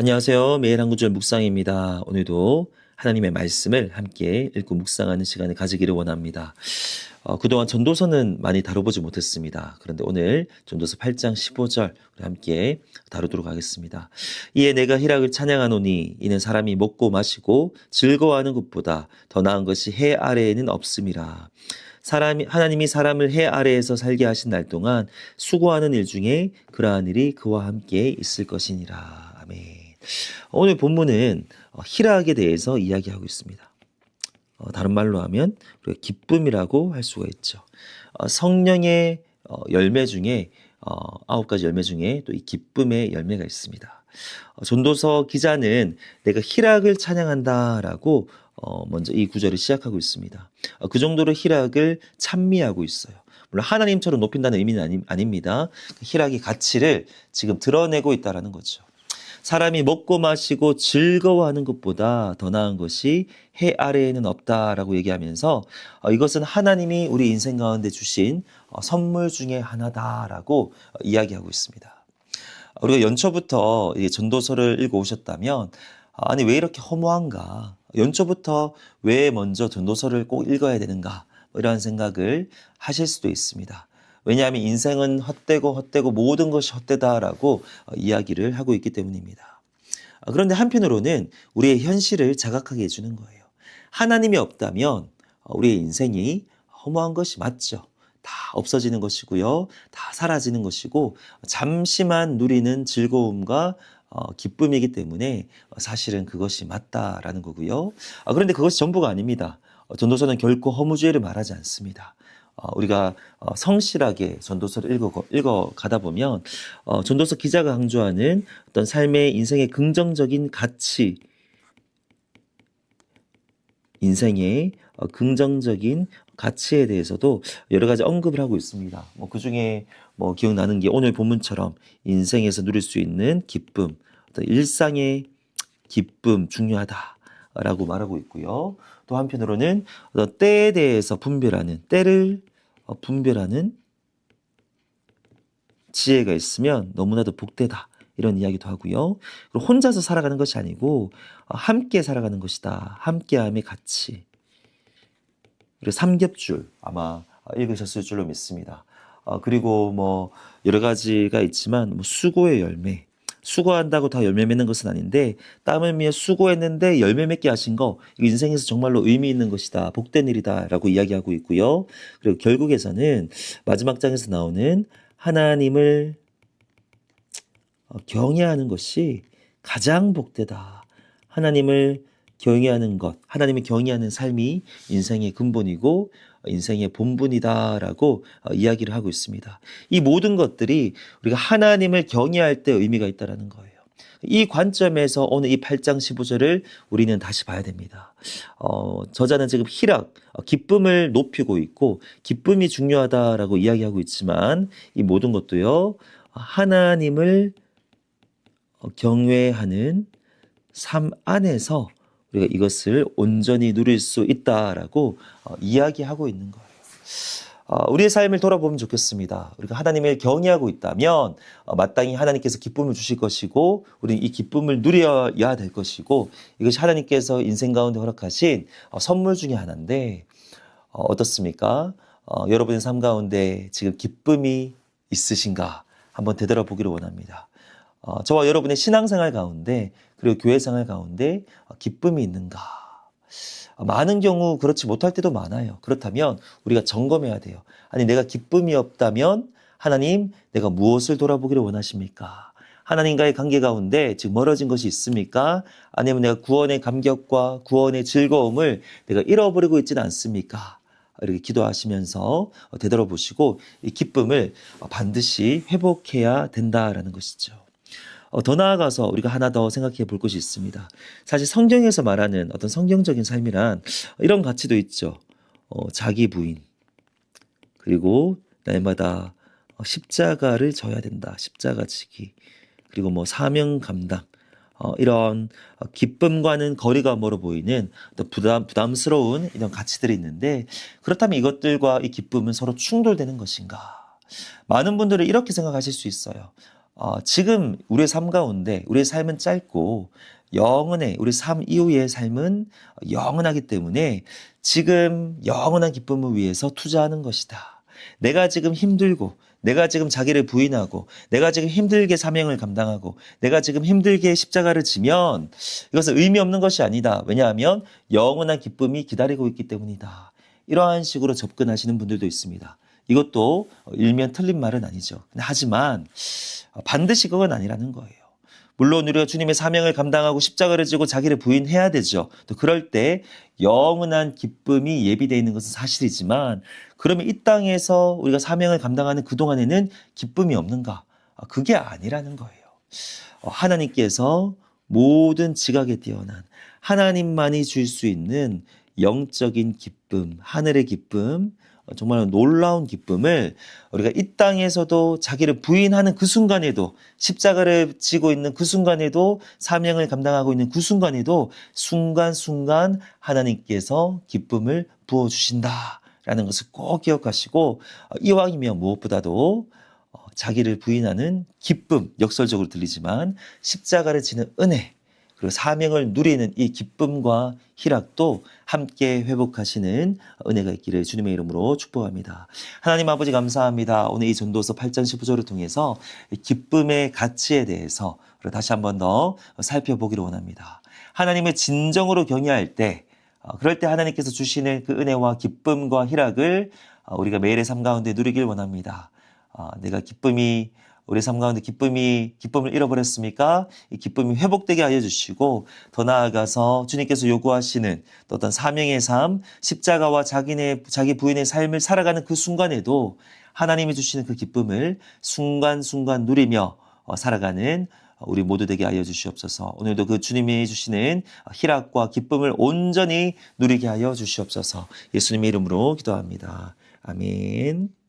안녕하세요. 매일 한 구절 묵상입니다. 오늘도 하나님의 말씀을 함께 읽고 묵상하는 시간을 가지기를 원합니다. 어, 그동안 전도서는 많이 다뤄보지 못했습니다. 그런데 오늘 전도서 8장 15절 우리 함께 다루도록 하겠습니다. 이에 내가 희락을 찬양하노니 이는 사람이 먹고 마시고 즐거워하는 것보다 더 나은 것이 해 아래에는 없음이라. 사람이 하나님이 사람을 해 아래에서 살게 하신 날 동안 수고하는 일 중에 그러한 일이 그와 함께 있을 것이니라. 아멘. 오늘 본문은 어, 희락에 대해서 이야기하고 있습니다. 어, 다른 말로 하면 기쁨이라고 할 수가 있죠. 어, 성령의 어, 열매 중에 어, 아홉 가지 열매 중에 또 이 기쁨의 열매가 있습니다. 어, 전도서 기자는 내가 희락을 찬양한다라고 어, 먼저 이 구절을 시작하고 있습니다. 어, 그 정도로 희락을 찬미하고 있어요. 물론 하나님처럼 높인다는 의미는 아니, 아닙니다. 그 희락의 가치를 지금 드러내고 있다라는 거죠. 사람이 먹고 마시고 즐거워하는 것보다 더 나은 것이 해 아래에는 없다라고 얘기하면서 어, 이것은 하나님이 우리 인생 가운데 주신 어, 선물 중에 하나다라고 어, 이야기하고 있습니다. 우리가 연초부터 이 전도서를 읽어 오셨다면 아니 왜 이렇게 허무한가? 연초부터 왜 먼저 전도서를 꼭 읽어야 되는가? 뭐 이런 생각을 하실 수도 있습니다. 왜냐하면 인생은 헛되고 헛되고 모든 것이 헛되다라고 어, 이야기를 하고 있기 때문입니다. 아, 그런데 한편으로는 우리의 현실을 자각하게 해주는 거예요. 하나님이 없다면 어, 우리의 인생이 허무한 것이 맞죠. 다 없어지는 것이고요. 다 사라지는 것이고 잠시만 누리는 즐거움과 어, 기쁨이기 때문에 사실은 그것이 맞다라는 거고요. 아, 그런데 그것이 전부가 아닙니다. 어, 전도서는 결코 허무주의를 말하지 않습니다. 어, 우리가 어, 성실하게 전도서를 읽어, 읽어 가다 보면 어, 전도서 기자가 강조하는 어떤 삶의 인생의 긍정적인 가치, 인생의 어, 긍정적인 가치에 대해서도 여러 가지 언급을 하고 있습니다. 뭐 그 중에 뭐 기억나는 게 오늘 본문처럼 인생에서 누릴 수 있는 기쁨, 어떤 일상의 기쁨 중요하다라고 말하고 있고요. 또 한편으로는 어떤 때에 대해서 분별하는 때를 어, 분별하는 지혜가 있으면 너무나도 복되다. 이런 이야기도 하고요. 그리고 혼자서 살아가는 것이 아니고 어, 함께 살아가는 것이다. 함께함의 가치. 그리고 삼겹줄 아마 읽으셨을 줄로 믿습니다. 어, 그리고 뭐 여러 가지가 있지만 뭐 수고의 열매. 수고한다고 다 열매 맺는 것은 아닌데 땀을 위해 수고했는데 열매 맺게 하신 거 인생에서 정말로 의미 있는 것이다. 복된 일이다라고 이야기하고 있고요. 그리고 결국에서는 마지막 장에서 나오는 하나님을 어, 경외하는 것이 가장 복되다. 하나님을 경외하는 것, 하나님을 경외하는 삶이 인생의 근본이고 인생의 본분이다라고 어, 이야기를 하고 있습니다. 이 모든 것들이 우리가 하나님을 경외할 때 의미가 있다라는 거예요. 이 관점에서 오늘 이 8장 15절을 우리는 다시 봐야 됩니다. 어, 저자는 지금 희락, 어, 기쁨을 높이고 있고 기쁨이 중요하다라고 이야기하고 있지만 이 모든 것도요 하나님을 어, 경외하는 삶 안에서 우리가 이것을 온전히 누릴 수 있다라고 어, 이야기하고 있는 거예요. 어, 우리의 삶을 돌아보면 좋겠습니다. 우리가 하나님을 경외하고 있다면 어, 마땅히 하나님께서 기쁨을 주실 것이고 우리는 이 기쁨을 누려야 될 것이고 이것이 하나님께서 인생 가운데 허락하신 어, 선물 중에 하나인데 어, 어떻습니까? 어, 여러분의 삶 가운데 지금 기쁨이 있으신가 한번 되돌아보기를 원합니다. 어, 저와 여러분의 신앙생활 가운데 그리고 교회생활 가운데 어, 기쁨이 있는가? 어, 많은 경우 그렇지 못할 때도 많아요. 그렇다면 우리가 점검해야 돼요. 아니 내가 기쁨이 없다면 하나님 내가 무엇을 돌아보기를 원하십니까? 하나님과의 관계 가운데 지금 멀어진 것이 있습니까? 아니면 내가 구원의 감격과 구원의 즐거움을 내가 잃어버리고 있지는 않습니까? 이렇게 기도하시면서 되돌아보시고 이 기쁨을 반드시 회복해야 된다라는 것이죠. 어, 더 나아가서 우리가 하나 더 생각해 볼 것이 있습니다. 사실 성경에서 말하는 어떤 성경적인 삶이란 이런 가치도 있죠. 어, 자기 부인 그리고 날마다 어, 십자가를 져야 된다. 십자가 지기 그리고 뭐 사명 감당 어, 이런 어, 기쁨과는 거리가 멀어 보이는 또 부담 부담스러운 이런 가치들이 있는데 그렇다면 이것들과 이 기쁨은 서로 충돌되는 것인가? 많은 분들은 이렇게 생각하실 수 있어요. 어, 지금 우리의 삶 가운데 우리의 삶은 짧고 영원해 우리 삶 이후의 삶은 영원하기 때문에 지금 영원한 기쁨을 위해서 투자하는 것이다. 내가 지금 힘들고 내가 지금 자기를 부인하고 내가 지금 힘들게 사명을 감당하고 내가 지금 힘들게 십자가를 지면 이것은 의미 없는 것이 아니다. 왜냐하면 영원한 기쁨이 기다리고 있기 때문이다. 이러한 식으로 접근하시는 분들도 있습니다. 이것도 일면 틀린 말은 아니죠. 하지만 반드시 그건 아니라는 거예요. 물론 우리가 주님의 사명을 감당하고 십자가를 지고 자기를 부인해야 되죠. 또 그럴 때 영원한 기쁨이 예비되어 있는 것은 사실이지만 그러면 이 땅에서 우리가 사명을 감당하는 그동안에는 기쁨이 없는가? 아, 그게 아니라는 거예요. 어, 하나님께서 모든 지각에 뛰어난 하나님만이 줄 수 있는 영적인 기쁨, 하늘의 기쁨, 어, 정말 놀라운 기쁨을 우리가 이 땅에서도 자기를 부인하는 그 순간에도 십자가를 지고 있는 그 순간에도 사명을 감당하고 있는 그 순간에도 순간순간 하나님께서 기쁨을 부어주신다라는 것을 꼭 기억하시고 어, 이왕이면 무엇보다도 어, 자기를 부인하는 기쁨, 역설적으로 들리지만 십자가를 지는 은혜, 그리고 사명을 누리는 이 기쁨과 희락도 함께 회복하시는 은혜가 있기를 주님의 이름으로 축복합니다. 하나님 아버지 감사합니다. 오늘 이 전도서 8장 15절을 통해서 이 기쁨의 가치에 대해서 다시 한 번 더 살펴보기를 원합니다. 하나님을 진정으로 경외할 때 어, 그럴 때 하나님께서 주시는 그 은혜와 기쁨과 희락을 어, 우리가 매일의 삶 가운데 누리길 원합니다. 어, 내가 기쁨이 우리 삶 가운데 기쁨이 기쁨을 잃어버렸습니까? 이 기쁨이 회복되게 하여 주시고 더 나아가서 주님께서 요구하시는 또 어떤 사명의 삶, 십자가와 자기네 자기 부인의 삶을 살아가는 그 순간에도 하나님이 주시는 그 기쁨을 순간순간 누리며 어, 살아가는 우리 모두 되게 하여 주시옵소서. 오늘도 그 주님이 주시는 희락과 기쁨을 온전히 누리게 하여 주시옵소서. 예수님의 이름으로 기도합니다. 아멘.